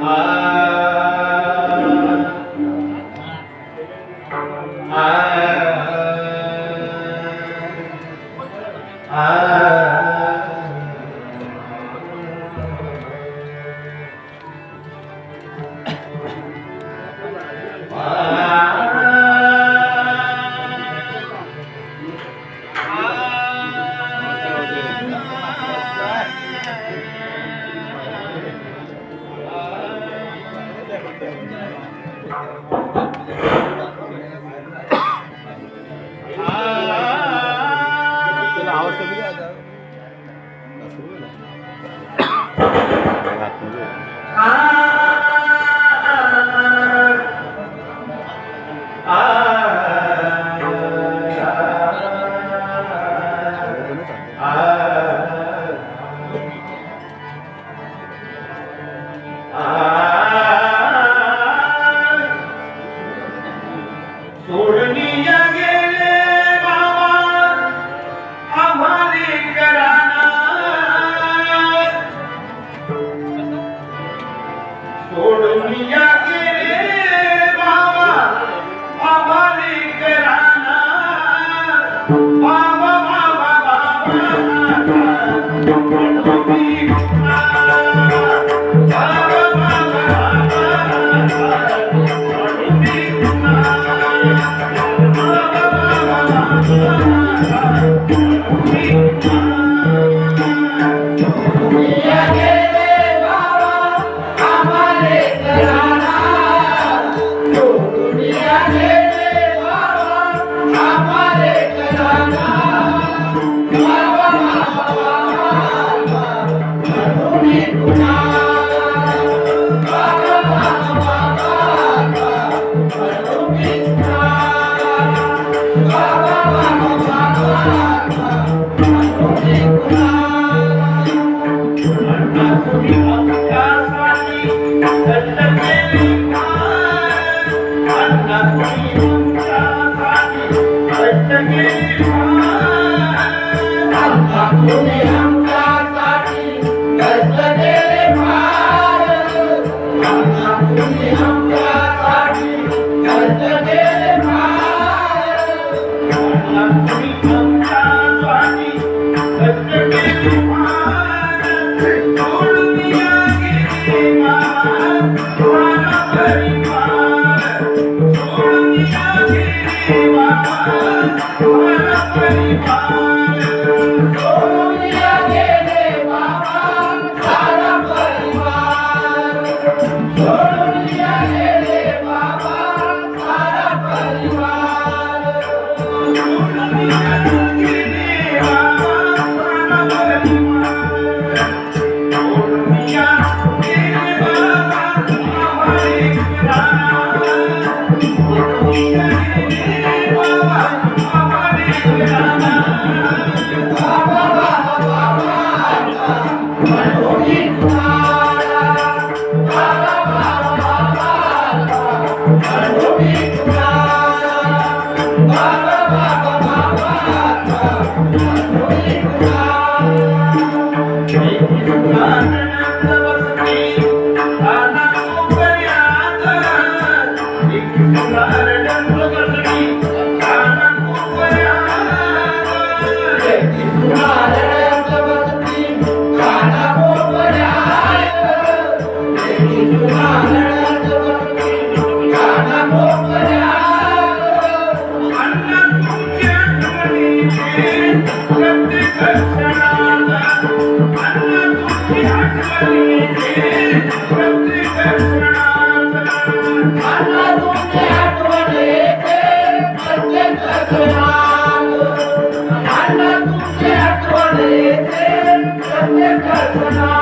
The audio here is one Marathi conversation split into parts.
あ आ कित्याक हांव तेगे आ Yeah. हुं राम ताती करत देले पारं हुं राम ताती करत देले पारं हुं राम ताती करत देले पारं हुं राम ताती करत देले पारं सोनी 我们。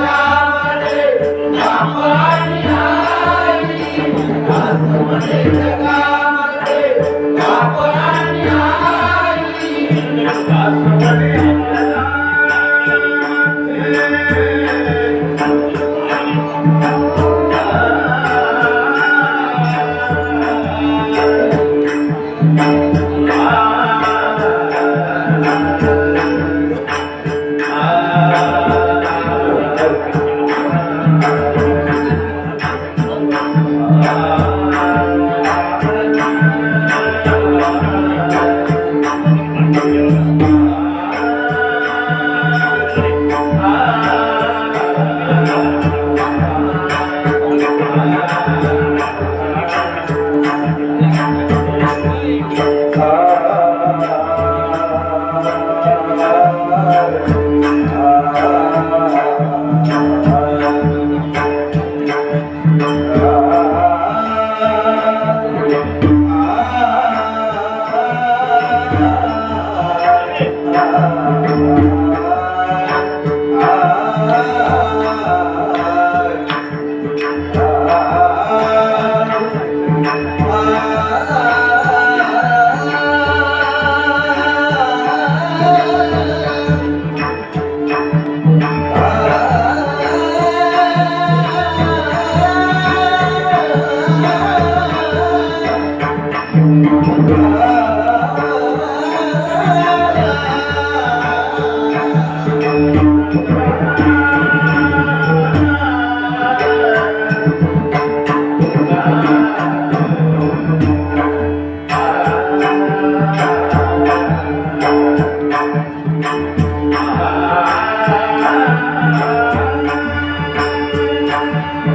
Yeah.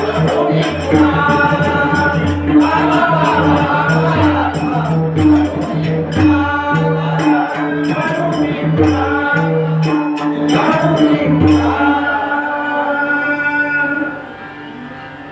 いくわ!